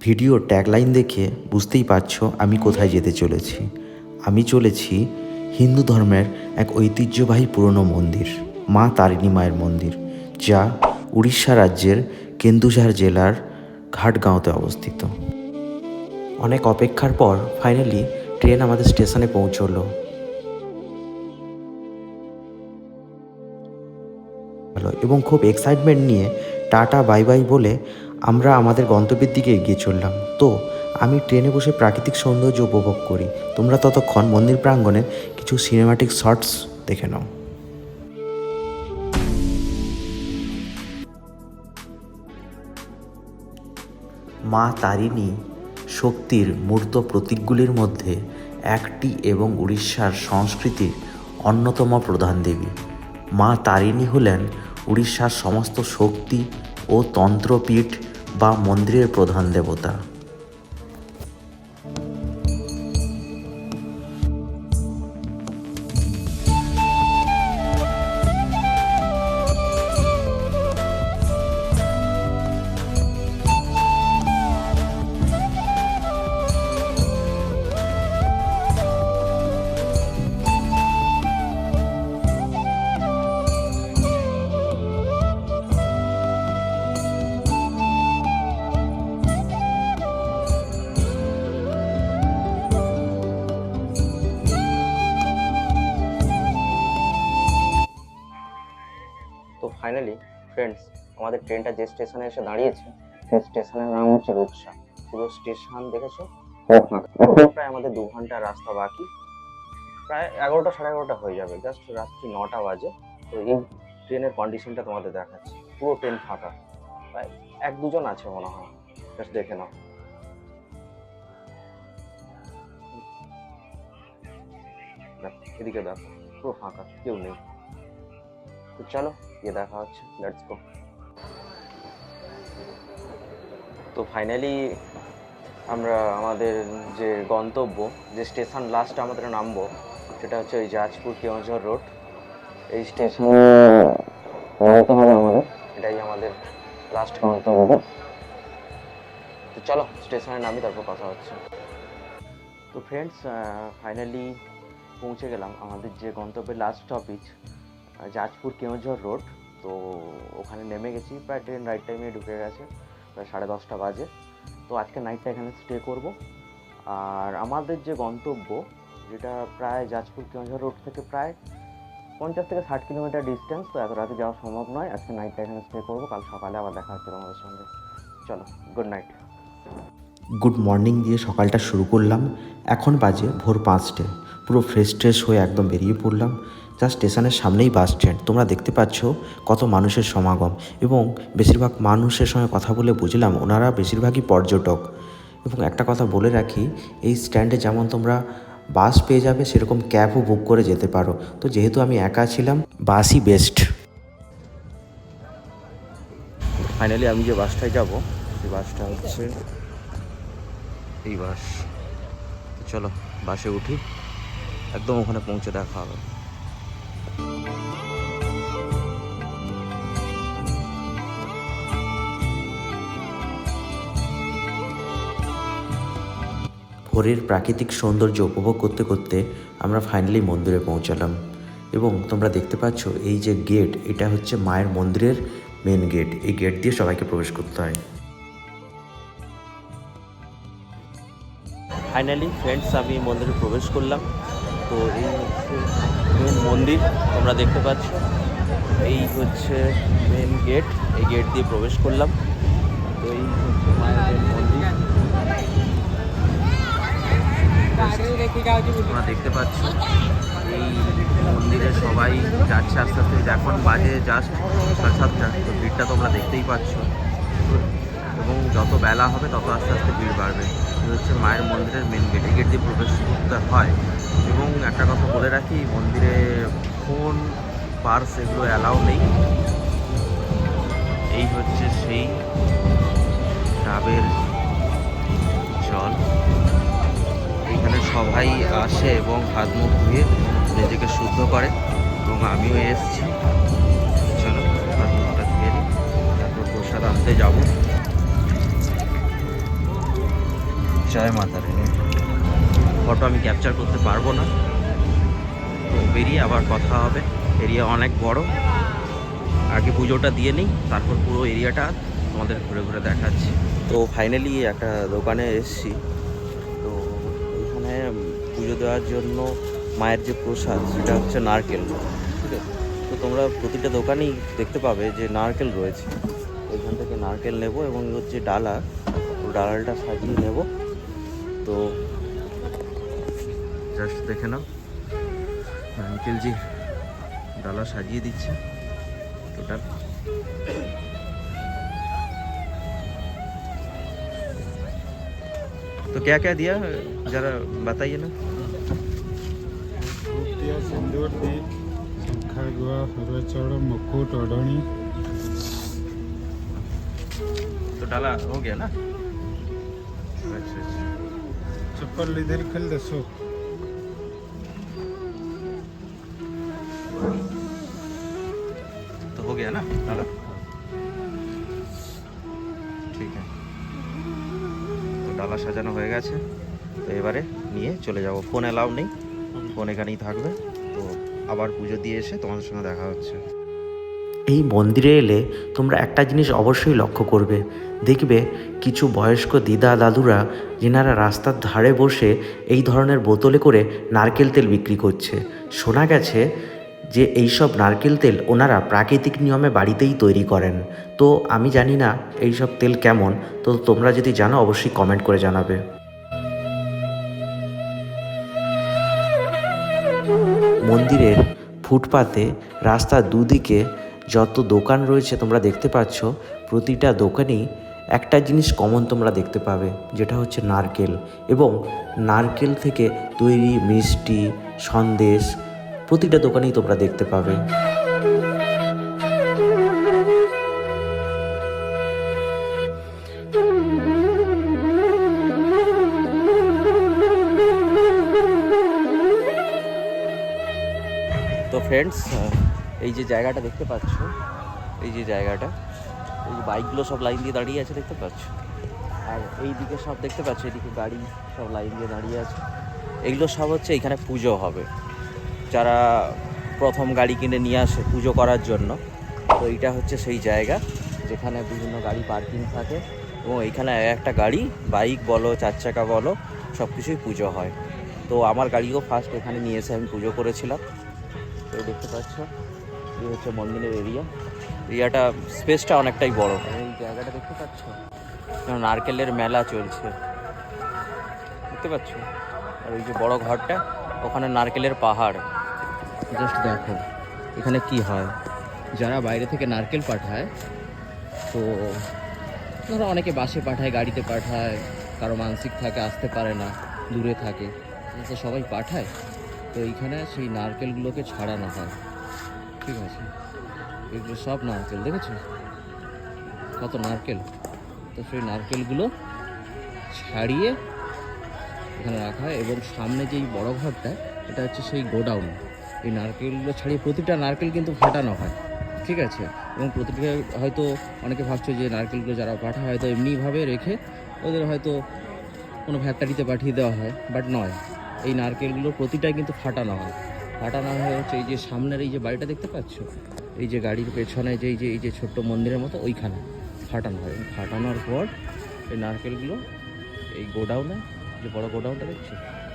Video tagline দেখে বুঝতেই পারছ আমি কোথায় যেতে চলেছি। আমি চলেছি হিন্দু ধর্মের এক ঐতিহ্যবাহী পুরনো মন্দির, মা তারিণী মায়ের মন্দির, যা উড়িষ্যা রাজ্যের কেন্দুঝার জেলার ঘাটগাঁওতে অবস্থিত। অনেক অপেক্ষার পর ফাইনালি ট্রেন আমাদের স্টেশনে পৌঁছলো। এবং খুব এক্সাইটমেন্ট নিয়ে টাটা বাই বাই বলে আমরা আমাদের গন্তব্যের দিকে এগিয়ে চললাম। তো, আমি ট্রেনে বসে প্রাকৃতিক সৌন্দর্য উপভোগ করি। তোমরা ততক্ষণ মন্দির প্রাঙ্গণের কিছু সিনেমাটিক শর্টস দেখে নাও। মা তারিণী শক্তির মূর্ত প্রতীকগুলির মধ্যে একটি এবং উড়িষ্যার সংস্কৃতির অন্যতম প্রধান দেবী। মা তারিণী হলেন উড়িষ্যার সমস্ত শক্তি ও তন্ত্রপীঠ বা মন্দিরের প্রধান দেবতা। ফাইনালি ফ্রেন্ডস আমাদের ট্রেনটা যে স্টেশনে এসে দাঁড়িয়েছে সেই স্টেশনের নাম হচ্ছে রূপসা পুরো স্টেশন দেখেছ? প্রায় আমাদের দু ঘণ্টা রাস্তা বাকি। প্রায় এগারোটা সাড়ে এগারোটা হয়ে যাবে জাস্ট রাত্রি নটা বাজে। তো এই ট্রেনের কন্ডিশনটা তোমাদের দেখাচ্ছি। পুরো ট্রেন ফাঁকা। প্রায় এক দুজন আছে মনে হয়। জাস্ট দেখে নাও। দেখ, এদিকে দেখো পুরো ফাঁকা কেউ নেই। তো চলো গিয়ে দেখা হচ্ছে লেটস গো তো ফাইনালি আমরা আমাদের যে গন্তব্য যে স্টেশন লাস্ট আমাদের নামবো সেটা হচ্ছে ওই জাজপুর কেওঁঝর রোড এই স্টেশন নামতে হবে আমাদের? এটাই আমাদের লাস্ট গন্তব্য। তো? চলো স্টেশনে নামি তারপর কথা হচ্ছে। তো ফ্রেন্ডস ফাইনালি পৌঁছে গেলাম। আমাদের যে গন্তব্যের last stoppage Jajpur Keonjhar road. তো ওখানে নেমে গেছি, প্রায় ট্রেন রাইট টাইমে ঢুকে গেছে, প্রায় সাড়ে দশটা বাজে। তো আজকে নাইটটা এখানে স্টে করব। আর আমাদের যে গন্তব্য, যেটা প্রায় জাজপুর কেওঁঝর রোড থেকে প্রায় পঞ্চাশ থেকে ষাট কিলোমিটার ডিস্টেন্স তো এত রাতে যাওয়া সম্ভব নয়। আজকে নাইটটা এখানে স্টে করব। কাল সকালে আবার দেখা হচ্ছে তোমাদের সঙ্গে। চলো গুড নাইট গুড মর্নিং দিয়ে সকালটা শুরু করলাম। এখন বাজে ভোর পাঁচটে। পুরো ফ্রেশ ট্রেশ হয়ে একদম বেরিয়ে পড়লাম। যা স্টেশনের সামনেই বাস স্ট্যান্ড তোমরা দেখতে পাচ্ছ কত মানুষের সমাগম এবং বেশিরভাগ মানুষের সঙ্গে কথা বলে বুঝলাম ওনারা বেশিরভাগই পর্যটক। এবং একটা কথা বলে রাখি, এই স্ট্যান্ডে যেমন তোমরা বাস পেয়ে যাবে, সেরকম ক্যাবও বুক করে যেতে পারো। তো যেহেতু আমি একা ছিলাম বাসই বেস্ট ফাইনালি আমি যে বাসটায় যাব সেই বাসটা হচ্ছে এই বাস চলো বাসে উঠি, একদম ওখানে পৌঁছে দেখা হবে। ভোরের প্রাকৃতিক সৌন্দর্য উপভোগ করতে করতে আমরা ফাইনালি মন্দিরে পৌঁছালাম। এবং তোমরা দেখতে পাচ্ছ এই যে গেট এটা হচ্ছে মায়ের মন্দিরের মেন গেট এই গেট দিয়ে সবাইকে প্রবেশ করতে হয়। ফাইনালি ফ্রেন্ডস আমি মন্দিরে প্রবেশ করলাম। তো এই মেন মন্দির, তোমরা দেখতে পাচ্ছ। এই হচ্ছে মেন গেট এই গেট দিয়ে প্রবেশ করলাম। তো এই হচ্ছে মায়ের মেন মন্দির। তোমরা দেখতে পাচ্ছ, এই মন্দিরে সবাই যাচ্ছে আস্তে আস্তে। এখন বাজে জাস্ট সাড়ে সাতটা, তো ভিড়টা তোমরা দেখতেই পাচ্ছ। এবং যত বেলা হবে, তত আস্তে আস্তে ভিড় বাড়বে। হচ্ছে মায়ের মন্দিরের মেন গেট এই গেট দিয়ে প্রবেশ করতে হয়। এবং একটা কথা বলে রাখি, মন্দিরে ফোন পার্স এগুলো অ্যালাউ নেই। এই হচ্ছে সেই ডাবের জল। এখানে সবাই আসে এবং হাত মুখ ধুয়ে নিজেকে শুদ্ধ করে। এবং আমিও এসেছি। চলো, হাত মুখটা ধুয়ে নিই তারপর প্রসাদ আনতে যাব। জয় মাতা রানী ফটো আমি ক্যাপচার করতে পারব না। তো বেরিয়ে আবার কথা হবে। এরিয়া অনেক বড়। আগে পুজোটা দিয়ে নিই, তারপর পুরো এরিয়াটা তোমাদের ঘুরে ঘুরে দেখাচ্ছি। তো ফাইনালি একটা দোকানে এসেছি। তো এখানে পুজো দেওয়ার জন্য মায়ের যে প্রসাদ, সেটা হচ্ছে নারকেল। ঠিক আছে? তো তোমরা প্রতিটা দোকানেই দেখতে পাবে যে নারকেল রয়েছে। ওইখান থেকে নারকেল নেব এবং হচ্ছে ডালা, ডালাটা সাজিয়ে নেব। तो जस्ट देखे ना अंकिल जी डाला सजिए दीचे टोटल तो, तो क्या क्या दिया? जरा बताइए ना। तो डाला हो गया ना? अच्छा अच्छा। चप्पल इधर खेल दसो तो हो गया ना दादा ঠিক আছে। তো ডালা সাজানো হয়ে গেছে। তো এবারে নিয়ে চলে যাব। ফোন অ্যালাউ নেই। ফোন এখানেই থাকবে। তো আবার পুজো দিয়ে এসে তোমাদের সঙ্গে দেখা হচ্ছে। এই মন্দিরে এলে তোমরা একটা জিনিস অবশ্যই লক্ষ্য করবে। দেখবে কিছু বয়স্ক দিদা দাদুরা যেনারা রাস্তার ধারে বসে এই ধরনের বোতলে করে নারকেল তেল বিক্রি করছে। শোনা গেছে যে এইসব নারকেল তেল ওনারা প্রাকৃতিক নিয়মে বাড়িতেই তৈরি করেন। তো আমি জানি না এইসব তেল কেমন, তো তোমরা যদি জানো অবশ্যই কমেন্ট করে জানাবে। মন্দিরের ফুটপাতে রাস্তার দুদিকে যত দোকান রয়েছে তোমরা দেখতে পাচ্ছ, প্রতিটা দোকানেই একটা জিনিস কমন তোমরা দেখতে পাবে, যেটা হচ্ছে নারকেল। এবং নারকেল থেকে তৈরি মিষ্টি, সন্দেশ প্রতিটা দোকানেই তোমরা দেখতে পাবে। তো ফ্রেন্ডস এই যে জায়গাটা দেখতে পাচ্ছ, এই যে জায়গাটা, এই যে বাইকগুলো সব লাইন দিয়ে দাঁড়িয়ে আছে দেখতে পাচ্ছ। আর এই দিকে সব দেখতে পাচ্ছ, এদিকে গাড়ি সব লাইন দিয়ে দাঁড়িয়ে আছে। এগুলো সব হচ্ছে এখানে পুজো হবে। যারা প্রথম গাড়ি কিনে নিয়ে আসে পুজো করার জন্য, তো এইটা হচ্ছে সেই জায়গা, যেখানে বিভিন্ন গাড়ি পার্কিং থাকে। এবং এইখানে একটা গাড়ি, বাইক বলো, চার চাকা বলো সব কিছুই পুজো হয়। তো আমার গাড়িও ফার্স্ট এখানে নিয়ে এসে আমি পুজো করেছিলাম। তো দেখতে পাচ্ছ এই হচ্ছে মন্দিরের এরিয়া। এরিয়াটা স্পেসটা অনেকটাই বড়। এই জায়গাটা দেখতে পাচ্ছ? নারকেলের মেলা চলছে। দেখতে পাচ্ছ? আর ওই যে বড় ঘরটা ওখানে নারকেলের পাহাড়। জাস্ট দেখো এখানে কি হয়? যারা বাইরে থেকে নারকেল পাঠায় তো ধরো অনেকে বাসে পাঠায় গাড়িতে পাঠায় কারও মানসিক থাকে আসতে পারে না দূরে থাকে। তো সবাই পাঠায় তো এইখানে সেই নারকেলগুলোকে ছাড়ানো হয়। ঠিক আছে। এগুলো সব নারকেল, দেখেছ? কত নারকেল। তো সেই নারকেলগুলো ছাড়িয়ে এখানে রাখা হয় এবং সামনে যেই বড় ঘরটা, এটা হচ্ছে সেই গোডাউন। এই নারকেলগুলো ছাড়িয়ে প্রতিটা নারকেল কিন্তু ফাটানো হয়, ঠিক আছে? এবং প্রতিটা হয়তো অনেকে ভাবছ যে নারকেলগুলো যারা পাঠা হয়তো এমনিভাবে রেখে ওদের হয়তো কোনো ফ্যাক্টরিতে পাঠিয়ে দেওয়া হয় বাট নয়। এই নারকেলগুলো প্রতিটাই কিন্তু ফাটানো হয়। ফাটানো হয়ে হচ্ছে এই যে সামনের এই যে বাড়িটা দেখতে পাচ্ছ? এই যে গাড়ির পেছনে যে এই যে এই যে ছোট্ট মন্দিরের মতো ওইখানে ফাটানো হয়। ফাটানোর পর এই নারকেলগুলো এই গোডাউনে, যে বড় গোডাউনটা দেখছ?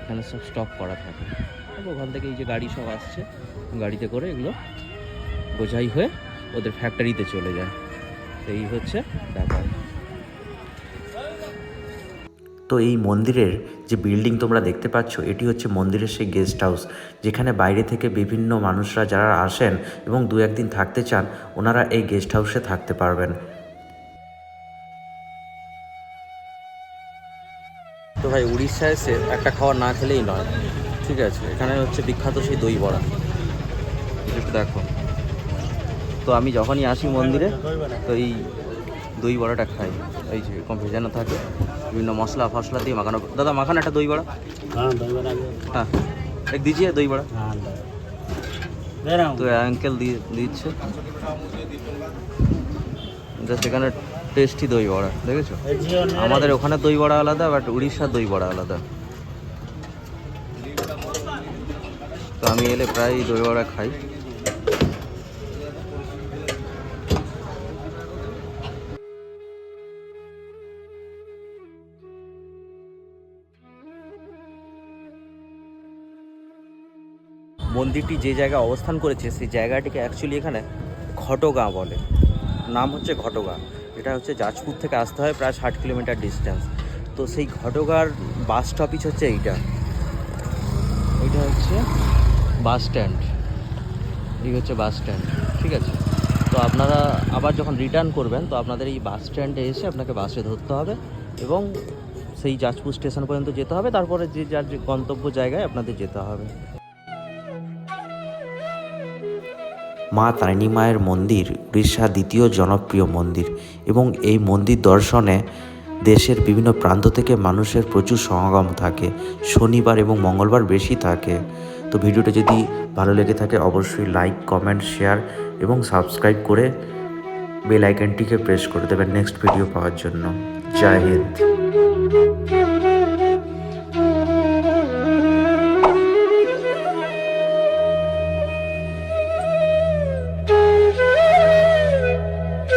এখানে সব স্টক করা থাকে। ওখান থেকে এই যে গাড়ি সব আসছে, গাড়িতে করে এগুলো বোঝাই হয়ে ওদের ফ্যাক্টরিতে চলে যায়। এই হচ্ছে ব্যাপার। তো এই মন্দিরের যে বিল্ডিং তোমরা দেখতে পাচ্ছ, এটি হচ্ছে মন্দিরের সেই গেস্ট হাউস যেখানে বাইরে থেকে বিভিন্ন মানুষরা যারা আসেন এবং দু একদিন থাকতে চান, ওনারা এই গেস্ট হাউসে থাকতে পারবেন। তো ভাই, উড়িষ্যা এসে একটা খাবার না খেলেই নয়। ঠিক আছে, এখানে হচ্ছে বিখ্যাত সেই দই বড়া। দেখো। তো আমি যখনই আসি মন্দিরে, তো এই দই বড়াটা খাই। এই যে এরকম ভেজানো থাকে। বিভিন্ন মশলা ফসলা দিয়ে মাখানো। দাদা মাখানো একটা দই বড়া? হ্যাঁ এক দিজিয়ে দই বড়া। তো আঙ্কেল দিয়ে দিচ্ছে। জাস্ট টেস্টি দই বড়া দেখেছ? আমাদের ওখানে দই বড়া আলাদা বাট উড়িষ্যার দই বড়া আলাদা। তো আমি এলে প্রায় দই বড়া খাই। মন্দিরটি যে জায়গায় অবস্থান করেছে, সেই জায়গাটিকে অ্যাকচুয়ালি এখানে ঘটগাঁ বলে। নাম হচ্ছে ঘটগাঁ। এটা হচ্ছে যাজপুর থেকে আসতে হয় প্রায় ষাট কিলোমিটার ডিস্টেন্স তো সেই ঘটগাঁর বাস স্টপিজ হচ্ছে এইটা। এইটা হচ্ছে বাস স্ট্যান্ড এই হচ্ছে বাস স্ট্যান্ড ঠিক আছে? তো আপনারা আবার যখন রিটার্ন করবেন, তো আপনাদের এই বাস স্ট্যান্ডে এসে আপনাকে বাসে ধরতে হবে এবং সেই যাজপুর স্টেশন পর্যন্ত যেতে হবে। তারপরে যে যার গন্তব্য জায়গায় আপনাদের যেতে হবে। মা তারিণী মায়ের মন্দির উড়িষ্যার দ্বিতীয় জনপ্রিয় মন্দির এবং এই মন্দির দর্শনে দেশের বিভিন্ন প্রান্ত থেকে মানুষের প্রচুর সমাগম থাকে। শনিবার এবং মঙ্গলবার বেশি থাকে। তো ভিডিওটা যদি ভালো লেগে থাকে অবশ্যই লাইক কমেন্ট শেয়ার এবং সাবস্ক্রাইব করে বেল আইকনটিকে প্রেস করে দেবেন নেক্সট ভিডিও পাওয়ার জন্য। জয় হিন্দ।